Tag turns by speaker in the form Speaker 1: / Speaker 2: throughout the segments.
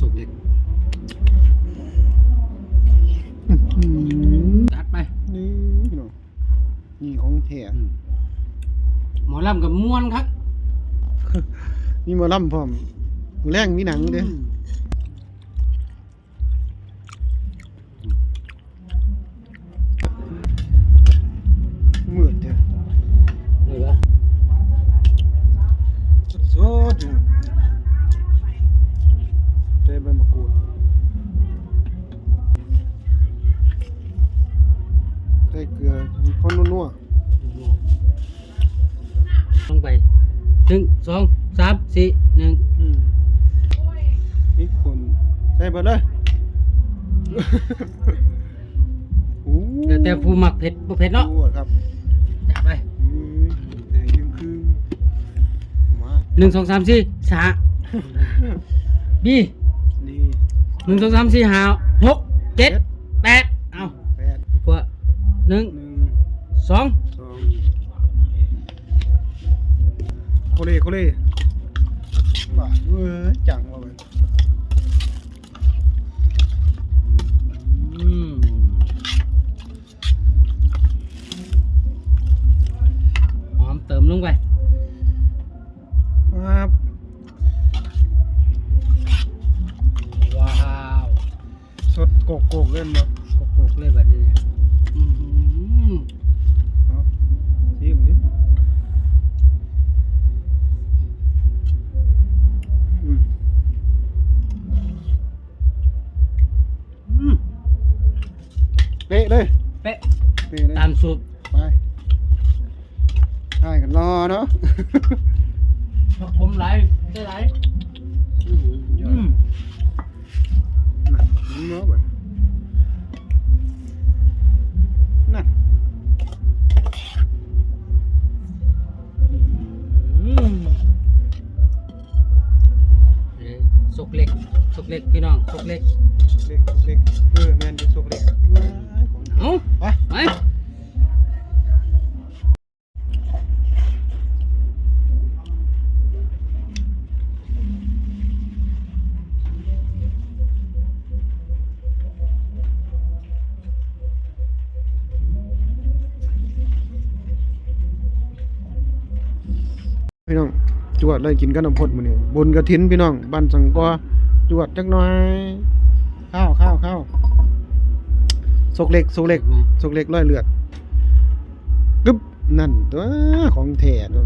Speaker 1: สุกเล็ก
Speaker 2: อืม
Speaker 1: จัดไป
Speaker 2: นี่พี่น้องนี่ของแท้
Speaker 1: อืม หมอลำกับม้วนครับ
Speaker 2: มีหมาล่ำพร้อมแรงมีหนังเด้
Speaker 1: อืม
Speaker 2: มื
Speaker 1: หนึ่งสองสามสี่หนึ่ง
Speaker 2: ๆอืมพริกป่นใส่เบิดเลย โอ้
Speaker 1: แต่แต่ผู้หมักเผ็ดบ่เผ็ดเนาะ
Speaker 2: โอ้ครับ
Speaker 1: จัดไป
Speaker 2: อื้อแดงยิ่งครึ่งมา
Speaker 1: หนึ่งสองสามสี่สาบี
Speaker 2: นี่
Speaker 1: หนึ่งสองสามสี่ห้าหกเจ็ดแปดเอา
Speaker 2: แปด
Speaker 1: พวกหนึ่ง
Speaker 2: หนึ่ง
Speaker 1: สอง
Speaker 2: สองโคเล่โคเล่ว่าเว้ยจังว่าเว้ย
Speaker 1: อืมหอมเติมลงไป
Speaker 2: เป๊ะเลย
Speaker 1: เป๊ะ
Speaker 2: เป๊ะเลย
Speaker 1: ตามสูตร
Speaker 2: ไปได้กันรอเนาะ
Speaker 1: ผักผมไหลได้ไหลอืมอืม
Speaker 2: น่ะนี่เนาะแบบน่ะ
Speaker 1: อืมเอ้ยสุกเล็กสุกเล็กพี่น้องสุกเล็ก
Speaker 2: เล็ก พี่น้องจวดเลยกินกับน้ำพดมื้อนี้บนกระถินพี่น้องบ้านสังกอจวดจักหน่อยข้าวข้าวข้าวสุกเล็กสุกเล็กสุกเล็กร้อยเลือดกึบนั่นตัวของแท้ตัว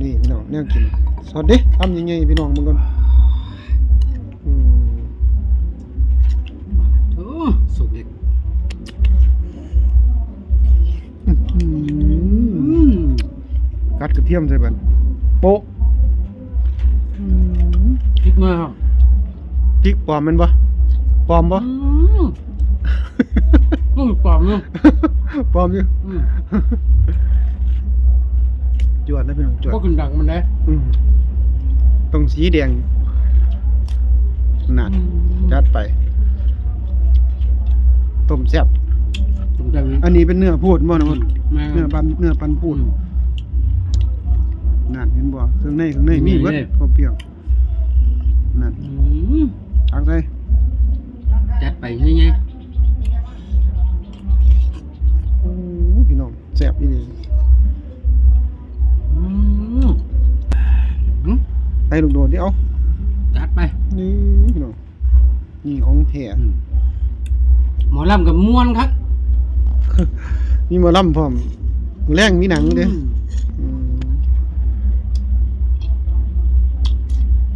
Speaker 2: นี่พี่น้องแนวกินสดดิทำยังไงพี่น้องมึงก่อนอืม
Speaker 1: โอ้สุกเล็ก
Speaker 2: อื้อหื
Speaker 1: อื
Speaker 2: อ
Speaker 1: ม
Speaker 2: กัดกระเทียมใส่บัน โป๊ะอื้อ
Speaker 1: พริกมาครับ
Speaker 2: พริกปลอมแมันบ่ปลอมบ่
Speaker 1: อืมอืมปลอมเนาะ
Speaker 2: ปลอมอยู่
Speaker 1: อืม
Speaker 2: จวดนะพี่น้องจวด
Speaker 1: ก็ขึ้นดังมันได้
Speaker 2: อืมตรงสีแดงนั่นจัดไป ต้มแซ่บ
Speaker 1: ผมจะมี
Speaker 2: อันนี้เป็นเนื้อพูดบ่นะมด
Speaker 1: แม่
Speaker 2: เนื้อปันเนื้อปันพูด นั่นเห็นบ่เครื่องในเครื่องในมีเบิดข้าวเปรี้ยวนั่น
Speaker 1: อืม
Speaker 2: ตักใส่
Speaker 1: จัดไปยังไง
Speaker 2: โอ้พี่น้องแซ่บอีหลี
Speaker 1: อืมอืม
Speaker 2: ใส่ลูกโดดดิเอา
Speaker 1: จัดไป
Speaker 2: นี่พี่น้องนี่ของแท้
Speaker 1: อืมหมอลำกับม้วนครับ
Speaker 2: มีหมอลำพร้อมแรงมีหนังเด้
Speaker 1: อืม
Speaker 2: อืม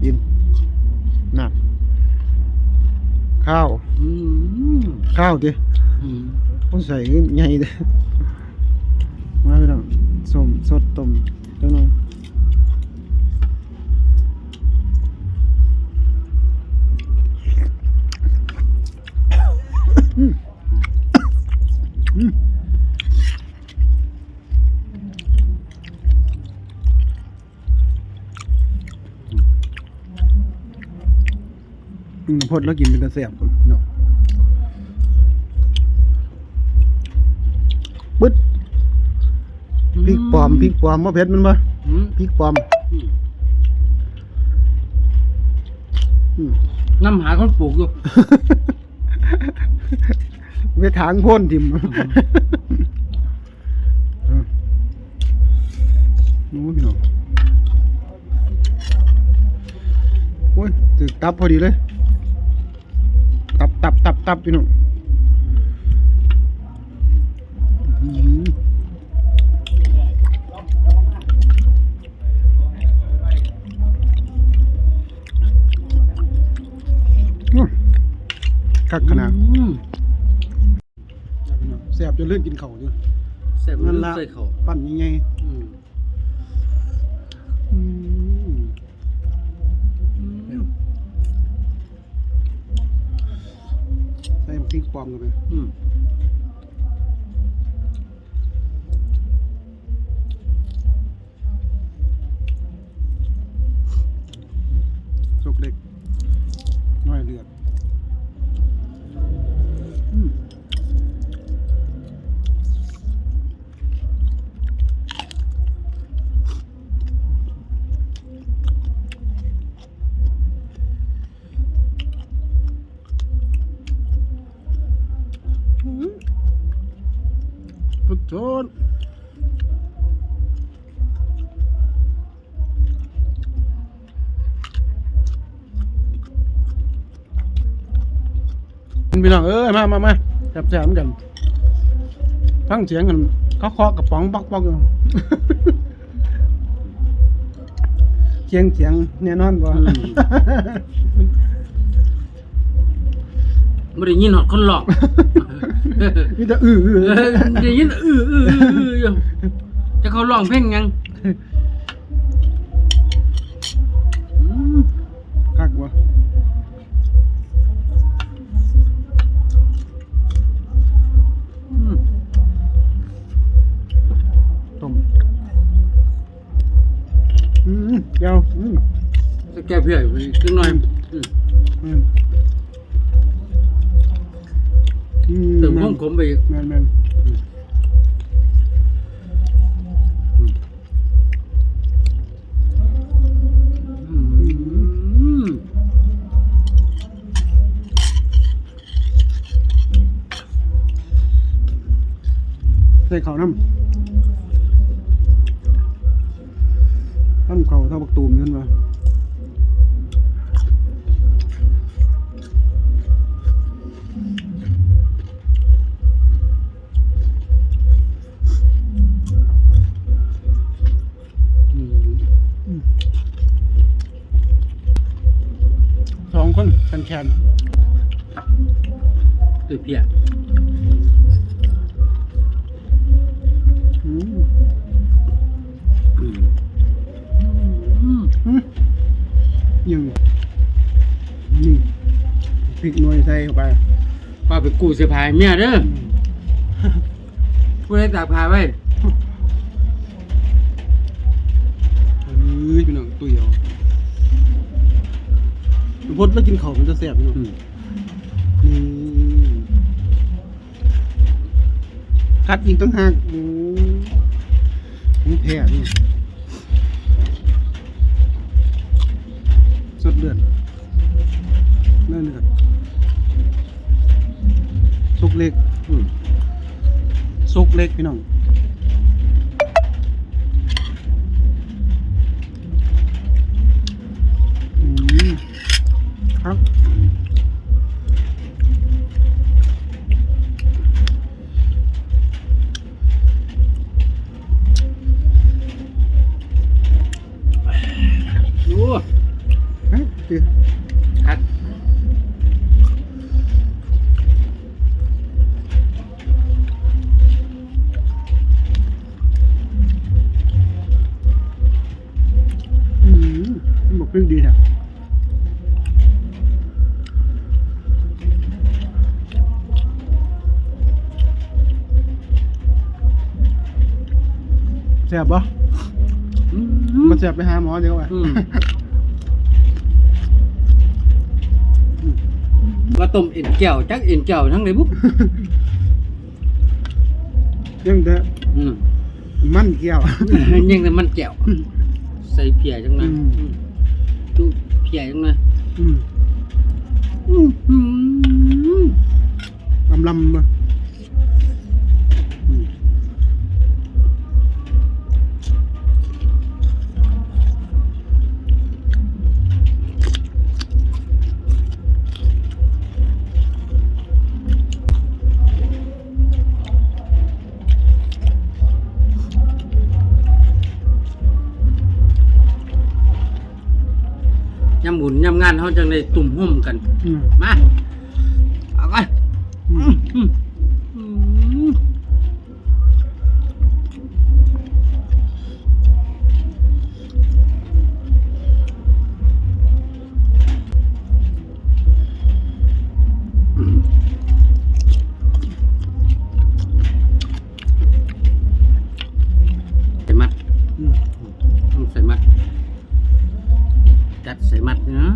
Speaker 2: กินนัก ข้าว
Speaker 1: อืม
Speaker 2: ข้าวดิ
Speaker 1: อืม
Speaker 2: ต้องใส่ใหญ่เด้มาพี่น้องส้มสดต้มจังหน่อย พดแล้วกินเป็นตะแสบพุ่นเนาะปึ๊ดพริกปลอมพริกปลอมบ่เผ็ดมันบ่
Speaker 1: อืม
Speaker 2: พริกปลอม
Speaker 1: อืม
Speaker 2: อืม
Speaker 1: น้ำหาคนปลูกอยู่
Speaker 2: ไปทางพ่นทิมเออโอ้ยพี่น้องโอ้ยตึกตับพอดีเลย ตับตับตับตับพี่น้องอื้อหืออื้อคักขนาด
Speaker 1: อืม
Speaker 2: แสบจนเลื่อนกินเข่าวอยู่
Speaker 1: แซ่บ
Speaker 2: นั่
Speaker 1: มันน
Speaker 2: ละ
Speaker 1: ใส่เขา
Speaker 2: ปั่นยังไง
Speaker 1: อืม
Speaker 2: ริกปลอมกันไป
Speaker 1: อืม
Speaker 2: สุกเล็กน้อยเลือด พุทโธพี่น้องเอ้ยมามามาจับแจมกันฟังเสียงกันเขาเคาะกระป๋องปักปักอยู่เสียงเสียงแน่นอนบ่
Speaker 1: ไม่ได้ยินหอดคนหลอก
Speaker 2: มีแต่อื้ออื้อ
Speaker 1: เออได้ยินอื้ออื้ออื้ออื้ออยู่จะเขาร้องเพลงยังอืม
Speaker 2: คักบ่อืมต้มอืมเดี๋ยวอืม
Speaker 1: จะแก้เพื่อยไปขึ้นหน่อยอืม
Speaker 2: อืม ม
Speaker 1: ข้มขมไปอีก
Speaker 2: แม่นแม่น
Speaker 1: อืม
Speaker 2: ใส่ข้าวน้ำท่านเขาเท่าบักตูมนั่นวะ
Speaker 1: ตัวเพีย
Speaker 2: อืม
Speaker 1: อืมอืม
Speaker 2: อืมยังนี่พริกหน่วยใส่เข้าไป
Speaker 1: ป้าไปกู้เสื้อผ้าให้เมียเด้อ
Speaker 2: อืม
Speaker 1: ผู้ใดตากผ้าไว้
Speaker 2: เฮ้ยพี่น้องตุ้ยเอาพดแล้วกินข้าวมันจะแซ่บพี่น้อง
Speaker 1: อืม
Speaker 2: นี่ คัดอีกตั้งหากโอ้ของแท้นี่สดเลือดเลือดเลือดสุกเล็ก
Speaker 1: อืม
Speaker 2: สุกเล็กพี่น้องอืมครับ เฮ้ยเดี๋ยว
Speaker 1: คัด
Speaker 2: อืมมันบอกเพิ่งดีแท้แซ่บปะ
Speaker 1: อืม
Speaker 2: มาแซ่บไปหาหมอเดี๋ยวไป
Speaker 1: ต้มเอ็นแก้วจักเอ็นแก้วทั้งเลยบุ๊ก
Speaker 2: ยังแต่
Speaker 1: อืม
Speaker 2: มันเกี่ยว
Speaker 1: ยังแต่มันแก้วใส่เพียจังนะ
Speaker 2: อืม
Speaker 1: อืมจุเพียจังนะ
Speaker 2: อืม
Speaker 1: อื้อหือ
Speaker 2: ลำลำ
Speaker 1: เขาจังได้ตุ่มห่มกัน
Speaker 2: อืม
Speaker 1: มาเอาไป
Speaker 2: อื
Speaker 1: อื
Speaker 2: ม
Speaker 1: จัดใส่มัด
Speaker 2: เนาะ